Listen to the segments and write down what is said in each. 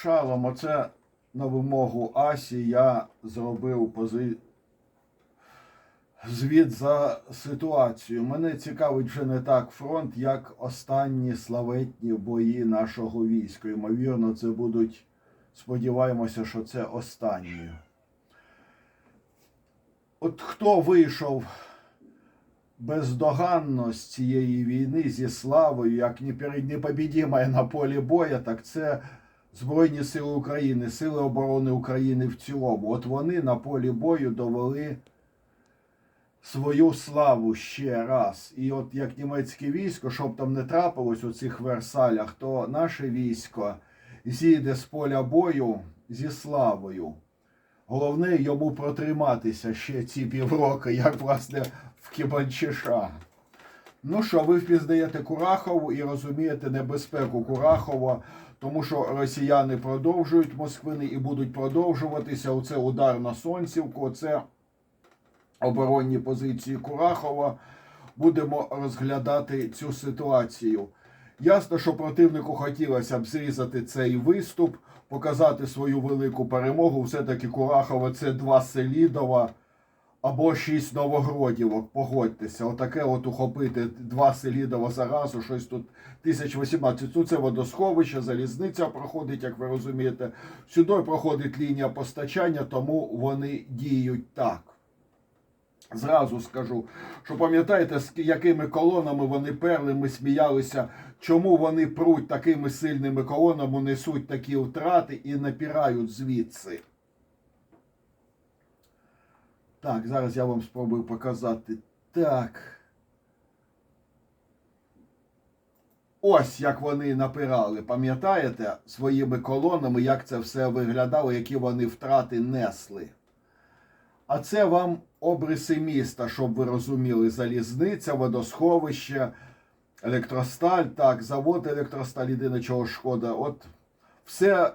Шалом, оце на вимогу Асі я зробив пози... звіт за ситуацію. Мене цікавить вже не так фронт, як останні славетні бої нашого війська. Ймовірно, це будуть, сподіваємося, що це останні. От хто вийшов бездоганно з цієї війни зі славою, як непобідіма на полі боя, так це Збройні Сили України, Сили оборони України в цілому. От вони на полі бою довели свою славу ще раз. І от як німецьке військо, щоб там не трапилось у цих Версалях, то наше військо зійде з поля бою зі славою. Головне йому протриматися ще ці півроки, як власне в Кібанчиша. Ну що, ви впізнаєте Курахову і розумієте небезпеку Курахова, тому що росіяни продовжують Москвини і будуть продовжуватися. Оце удар на Сонцівку, оце оборонні позиції Курахова. Будемо розглядати цю ситуацію. Ясно, що противнику хотілося б зрізати цей виступ, показати свою велику перемогу. Все-таки Курахова це два Селідова або шість Новогродівок. Погодьтеся, отаке от ухопити два Селідова заразу, щось тут 1018. Тут це водосховище, залізниця проходить, як ви розумієте. Сюди проходить лінія постачання, тому вони діють так. Зразу скажу, що пам'ятаєте, з якими колонами вони перли, ми сміялися, чому вони пруть такими сильними колонами, несуть такі втрати і напирають звідси. Так, зараз я вам спробую показати. Так. Ось як вони напирали, пам'ятаєте, своїми колонами, як це все виглядало, які вони втрати несли. А це вам обриси міста, щоб ви розуміли, залізниця, водосховище, електросталь, так, завод електросталь, єдине чого шкода. От все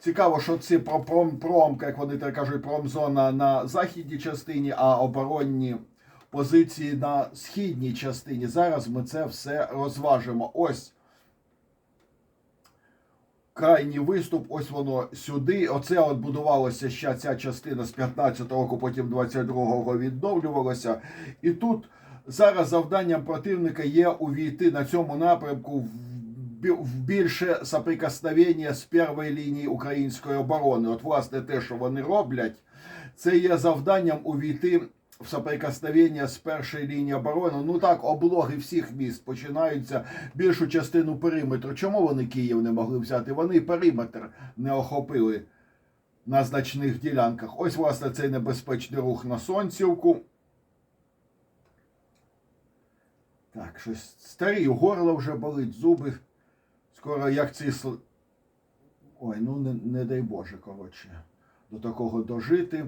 цікаво, що ці про пром, як вони так кажуть, промзона на західній частині, а оборонні позиції на східній частині. Зараз ми це все розважимо. Ось крайній виступ, ось воно сюди. Оце от будувалося ще ця частина з 15-го року, потім 22-го відновлювалося. І тут зараз завданням противника є увійти на цьому напрямку в більше соприкосновення з першої лінії української оборони. От, власне, те, що вони роблять, це є завданням увійти в соприкосновення з першої лінії оборони. Ну так, облоги всіх міст починаються більшу частину периметру. Чому вони Київ не могли взяти? Вони периметр не охопили на значних ділянках. Ось, власне, цей небезпечний рух на Сонцівку. Так, щось старі, горло вже болить, зуби. Скоро як ці Ой, ну не, не дай Боже, коротше, до такого дожити.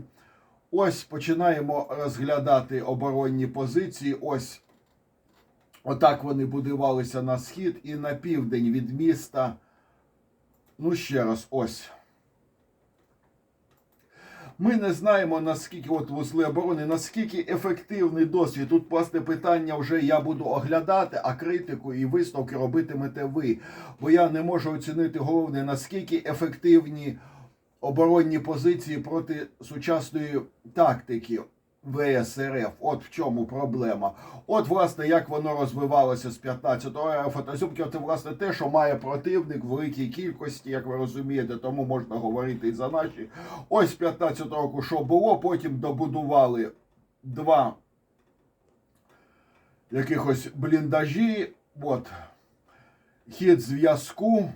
Ось починаємо розглядати оборонні позиції. Ось отак вони будувалися на схід і на південь від міста. Ну, ще раз, ось. Ми не знаємо, наскільки от вузли оборони, наскільки ефективний досвід. Тут, власне, питання вже я буду оглядати, а критику і висновки робитимете ви. Бо я не можу оцінити головне, наскільки ефективні оборонні позиції проти сучасної тактики ВСРФ. От в чому проблема. От, власне, як воно розвивалося з 15-го фотозюмки, це власне те, що має противник в великій кількості, як ви розумієте, тому можна говорити і за наші. Ось з 15-го року, що було, потім добудували два якихось бліндажі. От хід зв'язку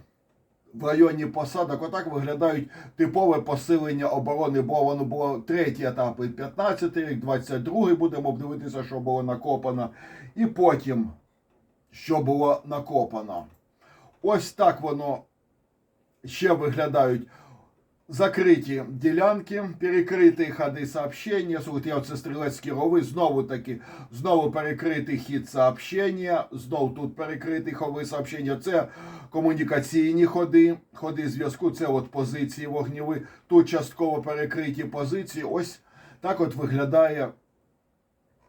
в районі посадок. Отак виглядають типове посилення оборони, бо воно було третій етап, 15 рік, 22-й будемо дивитися, що було накопано. І потім, що було накопано. Ось так воно ще виглядають закриті ділянки, перекриті ходи сообщення. Слухайте, я оце стрілецькі рови, знову таки, знову перекритий хід сообщення, знову тут перекритий хови сообщення. Це комунікаційні ходи, ходи зв'язку, це от позиції вогнєві. Тут частково перекриті позиції. Ось так от виглядає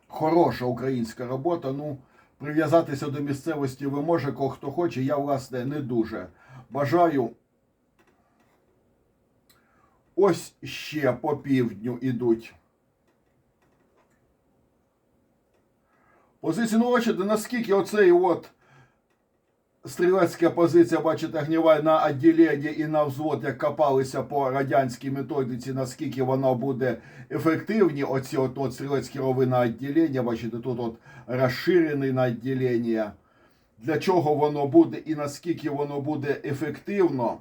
хороша українська робота. Ну, прив'язатися до місцевості ви може, кого хто хоче. Я, власне, не дуже. Бажаю Ось ще по півдню ідуть. Позиції, ну бачите, наскільки оцей от стрілецька позиція, бачите, гніває на відділення і на взвод, як копалися по радянській методиці, наскільки воно буде ефективні, оці от, от стрілецькі рови на відділення, бачите, тут от розширений на відділення. Для чого воно буде і наскільки воно буде ефективно,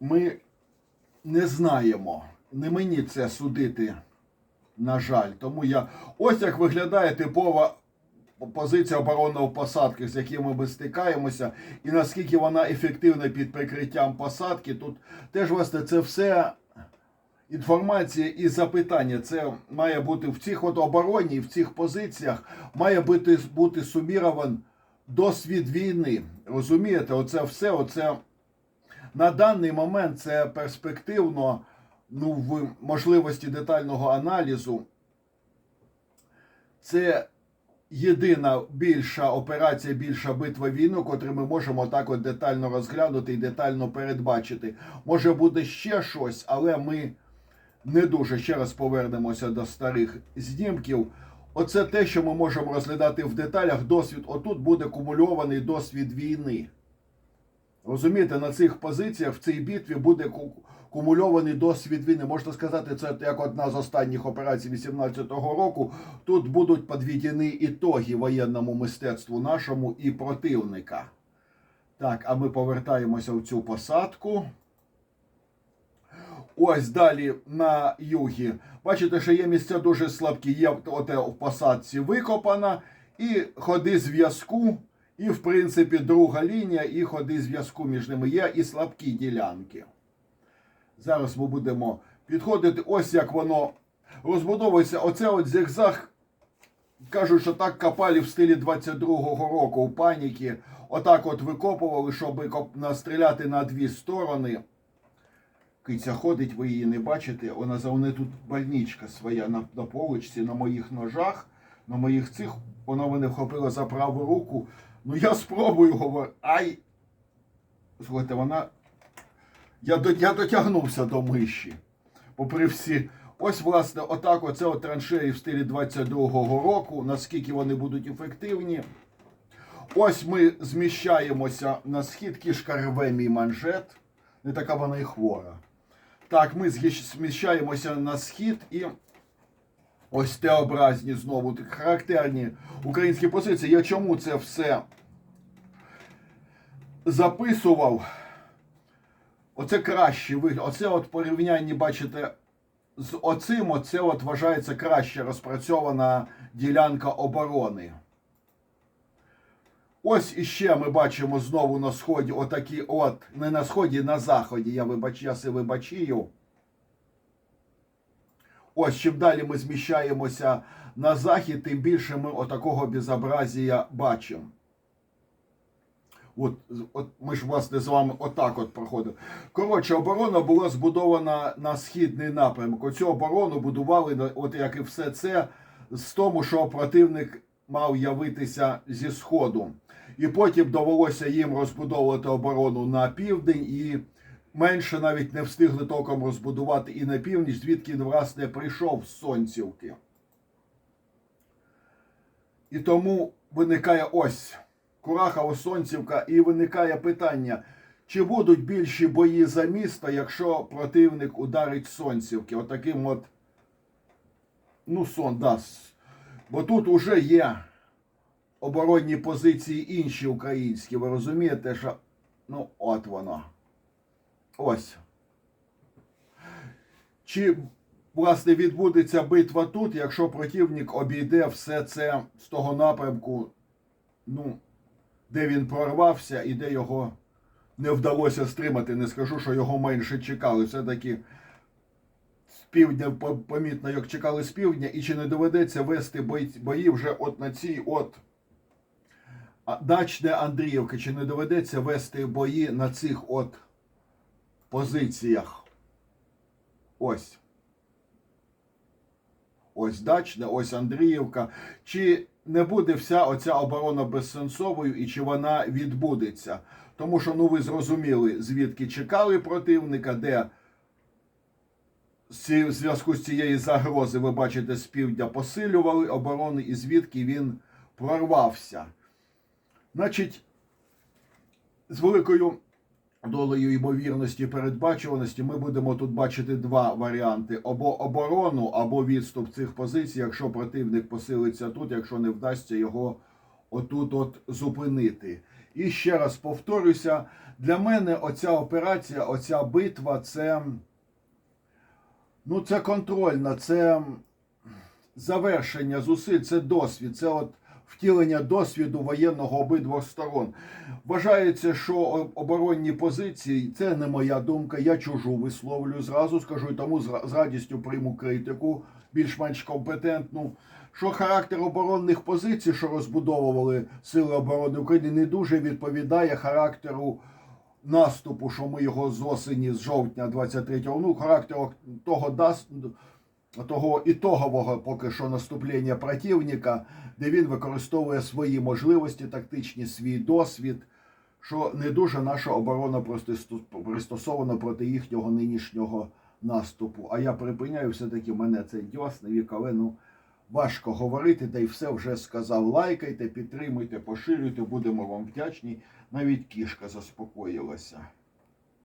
ми не знаємо. Не мені це судити, на жаль. Тому я. Ось як виглядає типова позиція оборонного посадки, з якими ми стикаємося, і наскільки вона ефективна під прикриттям посадки. Тут теж власне це все інформація і запитання. Це має бути в цих от обороні, в цих позиціях має бути, бути сумірований досвід війни. Розумієте, оце все, оце на даний момент це перспективно ну, в можливості детального аналізу. Це єдина більша операція, більша битва війну, котру ми можемо так от детально розглянути і детально передбачити. Може буде ще щось, але ми не дуже ще раз повернемося до старих знімків. Оце те, що ми можемо розглядати в деталях. Досвід отут буде кумульований досвід війни. Розумієте, на цих позиціях в цій битві буде кумульований досвід війни. Можна сказати, це як одна з останніх операцій 18-го року. Тут будуть підведені ітоги воєнному мистецтву нашому і противника. Так, а ми повертаємося в цю посадку. Ось далі на югі. Бачите, що є місця дуже слабкі. Є оте в посадці викопана, і ходи зв'язку, і, в принципі, друга лінія, і ходи зв'язку між ними є, і слабкі ділянки. Зараз ми будемо підходити. Ось як воно розбудовується. Оце от зигзаг. Кажуть, що так копали в стилі 22-го року в паніки. Отак от викопували, щоб настріляти на дві сторони. Киця ходить, ви її не бачите. Вона за мене тут больничка своя на, на поличці, на моїх ножах, на моїх цих. Вона мене вхопила за праву руку. Ну я спробую говорити. Ай! Слухайте, вона. Я, я дотягнувся до миші. Попри всі. Ось, власне, отак оце от траншеї в стилі 22-го року. Наскільки вони будуть ефективні. Ось ми зміщаємося на схід, кішка рве мій манжет. Не така вона і хвора. Так, ми зміщаємося на схід і ось Т-образні знову характерні українські позиції. Я чому це все записував? Оце кращий вигляд. Оце от порівнянні, бачите, з оцим, оце от вважається краще розпрацьована ділянка оборони. Ось іще ми бачимо знову на сході отакі от, не на сході, на заході, я вибач, я се вибачію. Ось чим далі ми зміщаємося на захід, тим більше ми отакого безобразія бачимо. От, от ми ж власне з вами отак от проходимо. Коротше, оборона була збудована на східний напрямок. Оцю оборону будували, от як і все це, з тому, що противник мав явитися зі сходу. І потім довелося їм розбудовувати оборону на південь, і менше навіть не встигли толком розбудувати і на північ, звідки він, власне прийшов з Сонцівки. І тому виникає ось Курахова Сонцівка, і виникає питання, чи будуть більші бої за місто, якщо противник ударить Сонцівки? Отаким от, ну, сон, да. Бо тут уже є оборонні позиції інші українські. Ви розумієте, що ну, от воно. Ось. Чи, власне, відбудеться битва тут, якщо противник обійде все це з того напрямку, ну, де він прорвався і де його не вдалося стримати. Не скажу, що його менше чекали. Все-таки з півдня помітно, як чекали з півдня, і чи не доведеться вести бої, вже от на цій от дачне Андріївки, чи не доведеться вести бої на цих от позиціях? Ось. Ось Дачне, ось Андріївка. Чи не буде вся оця оборона безсенсовою і чи вона відбудеться? Тому що ну ви зрозуміли, звідки чекали противника, де в зв'язку з цієї загрози, ви бачите, з півдня посилювали оборони і звідки він прорвався. Значить, з великою долею ймовірності передбачуваності ми будемо тут бачити два варіанти: або оборону, або відступ цих позицій, якщо противник посилиться тут, якщо не вдасться його отут от зупинити. І ще раз повторюся, для мене оця операція, оця битва це, ну, це контрольна, це завершення зусиль, це досвід, це от втілення досвіду воєнного обидвох сторон. Вважається, що оборонні позиції це не моя думка. Я чужу висловлю зразу скажу, і тому з радістю прийму критику, більш-менш компетентну. Що характер оборонних позицій, що розбудовували Сили оборони України, не дуже відповідає характеру наступу, що ми його з осені, з жовтня 23-го, ну, характеру того. Того ітогового поки що наступлення противника, де він використовує свої можливості тактичні, свій досвід, що не дуже наша оборона пристосована проти їхнього нинішнього наступу. А я припиняю, все-таки мене це дьосне вік, але ну важко говорити, та й все вже сказав. Лайкайте, підтримуйте, поширюйте, будемо вам вдячні. Навіть кішка заспокоїлася.